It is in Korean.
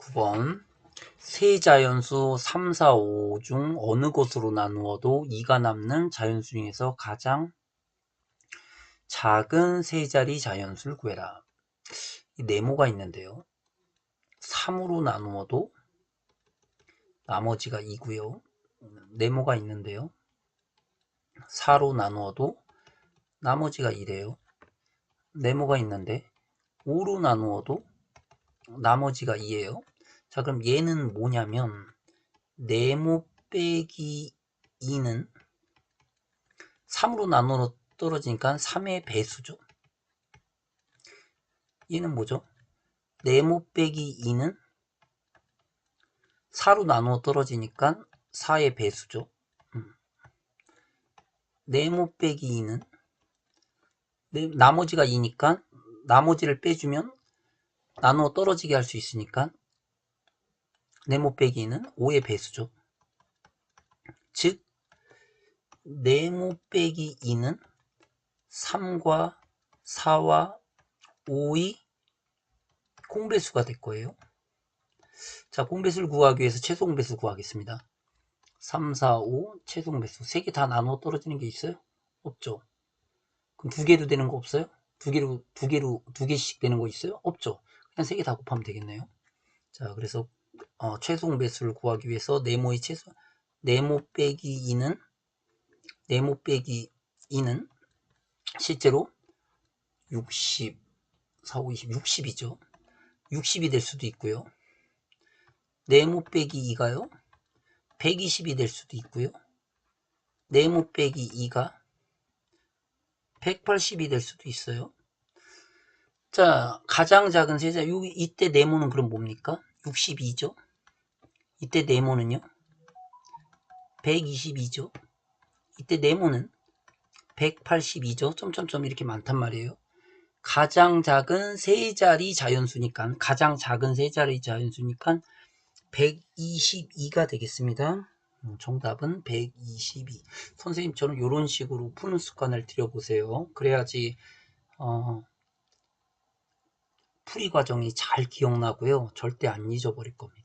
9번 세자연수 3, 4, 5 중 어느 것으로 나누어도 2가 남는 자연수 중에서 가장 작은 세 자리 자연수를 구해라. 이 네모가 있는데요. 3으로 나누어도 나머지가 2고요. 네모가 있는데요. 4로 나누어도 나머지가 2래요. 네모가 있는데 5로 나누어도 나머지가 2예요. 자 그럼 얘는 뭐냐면 네모 빼기 2는 3으로 나눠 떨어지니까 3의 배수죠. 얘는 뭐죠? 네모 빼기 2는 4로 나누어 떨어지니까 4의 배수죠. 음. 네모 빼기 2는 네, 나머지가 2니까 나머지를 빼주면 나누어 떨어지게 할 수 있으니까 네모 빼기 2는 5의 배수죠. 즉 네모 빼기 2는 3과 4와 5의 공배수가 될 거예요. 자, 공배수를 구하기 위해서 최소 공배수 구하겠습니다. 3, 4, 5 최소 공배수 3개 다 나누어 떨어지는 게 있어요? 없죠. 그럼 두 개로 되는 거 없어요? 두 개로 두 개로 두 개씩 되는 거 있어요? 없죠. 그냥 세개다 곱하면 되겠네요. 자, 그래서 어, 최소 배수를 구하기 위해서 네모의 최소 네모 빼기 2는 네모 빼기 2는 실제로 60 4, 5, 20, 60이죠. 60이 될 수도 있고요. 네모 빼기 2가요. 120이 될 수도 있고요. 네모 빼기 2가 180이 될 수도 있어요. 자, 가장 작은 세자, 요, 이때 네모는 그럼 뭡니까? 62죠. 이때 네모는요? 122죠. 이때 네모는 182죠. 점점점 이렇게 많단 말이에요. 가장 작은 세 자리 자연수니까 가장 작은 세 자리 자연수니까 122가 되겠습니다. 음, 정답은 122. 선생님처럼 이런 식으로 푸는 습관을 들여보세요. 그래야지 어, 풀이 과정이 잘 기억나고요. 절대 안 잊어버릴 겁니다.